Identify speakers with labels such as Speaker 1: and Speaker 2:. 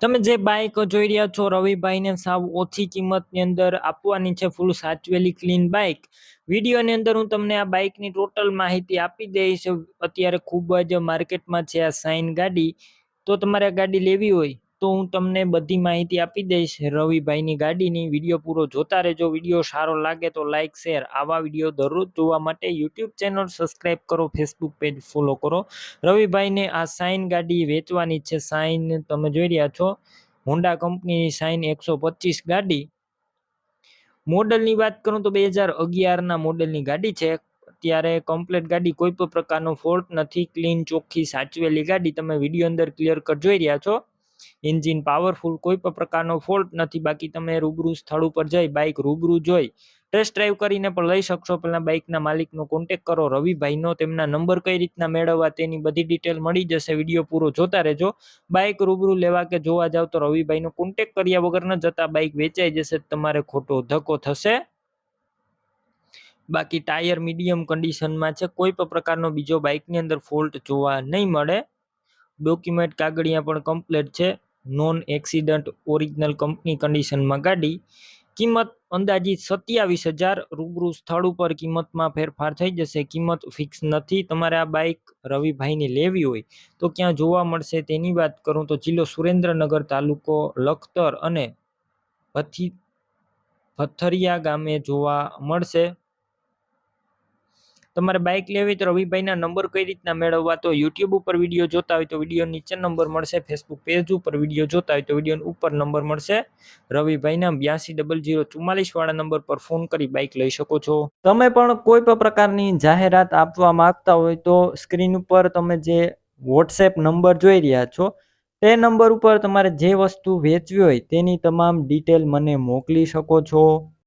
Speaker 1: તમે જે બાઇક જોઈ રહ્યા છો રવિભાઈને સાવ ઓછી કિંમતની અંદર આપવાની છે ફૂલ સાચવેલી ક્લીન બાઇક વિડીયોની અંદર હું તમને આ બાઇકની ટોટલ માહિતી આપી દઈશ. અત્યારે ખૂબ જ માર્કેટમાં છે આ સાઇન ગાડી. તો તમારે આ ગાડી લેવી હોય તો હું તમને બધી માહિતી આપી દઈશ. રવિભાઈની ગાડીની વીડિયો પૂરો જોતા રહેજો. વીડિયો સારો લાગે તો લાઇક શેર, આવા વીડિયો દરરોજ જોવા માટે યુટ્યુબ ચેનલ સબસ્ક્રાઈબ કરો, ફેસબુક પેજ ફોલો કરો. રવિભાઈને આ સાઇન ગાડી વેચવાની છે. સાઇન તમે જોઈ રહ્યા છો. હોન્ડા કંપનીની સાઇન એકસો ગાડી. મોડલની વાત કરું તો બે હજાર અગિયારના મોડલની ગાડી છે. અત્યારે કમ્પ્લેટ ગાડી કોઈ પણ પ્રકારનો ફોલ્ટ નથી. ક્લીન ચોખ્ખી સાચવેલી ગાડી. તમે વીડિયો અંદર ક્લિયર કટ જોઈ રહ્યા છો. એન્જિન પાવરફુલ કોઈ પણ પ્રકારનો ફોલ્ટ નથી. બાકી તમે રૂબરૂ સ્થળ ઉપર જઈ બાઇક રૂબરૂ જોઈ ટેસ્ટ ડ્રાઈવ કરીને પણ લઈ શકશો. પહેલાં બાઇકના માલિકનો કોન્ટેક કરો. રવિભાઈનો તેમના નંબર કઈ રીતના મેળવવા તેની બધી ડિટેલ મળી જશે. વીડિયો પૂરો જોતા રહેજો. બાઇક રૂબરૂ લેવા કે જોવા જાવ તો રવિભાઈનો કોન્ટેક કર્યા વગર ન જતા બાઇક વેચાઈ જશે. તમારે ખોટો ધક્કો થશે. બાકી ટાયર મીડિયમ કન્ડિશનમાં છે. કોઈ પણ પ્રકારનો બીજો બાઇકની અંદર ફોલ્ટ જોવા નહીં મળે. ડોક્યુમેન્ટ કાગળિયા પણ કમ્પ્લેટ છે. નોન એક્સિડન્ટ ઓરિજિનલ કંપની કન્ડિશનમાં ગાડી. કિંમત અંદાજિત સત્યાવીસ હજાર, રૂબરૂ સ્થળ ઉપર કિંમતમાં ફેરફાર થઈ જશે. કિંમત ફિક્સ નથી. તમારે આ બાઇક રવિભાઈની લેવી હોય તો ક્યાં જોવા મળશે તેની વાત કરું તો જિલ્લો સુરેન્દ્રનગર તાલુકો લખતર અને પથી પથરિયા ગામે જોવા મળશે. તમારે બાઇક લેવી તો રવિભાઈના નંબર કઈ રીતના મેળવવા? તો યુટ્યુબ ઉપર વીડિયો જોતા હોય તો વીડિયો નીચે નંબર મળશે. ફેસબુક પેજ ઉપર વીડિયો જોતા હોય તો વીડિયો ઉપર નંબર મળશે. રવિભાઈના બ્યાસી ડબલ જીરો ચુમ્માલીસ વાળા નંબર પર ફોન કરી બાઇક લઈ શકો છો. તમે પણ કોઈ પણ પ્રકારની જાહેરાત આપવા માંગતા હોય તો સ્ક્રીન ઉપર તમે જે વોટ્સએપ નંબર જોઈ રહ્યા છો, તે નંબર ઉપર તમારે જે વસ્તુ વેચવી હોય તેની તમામ ડિટેલ મને મોકલી શકો છો.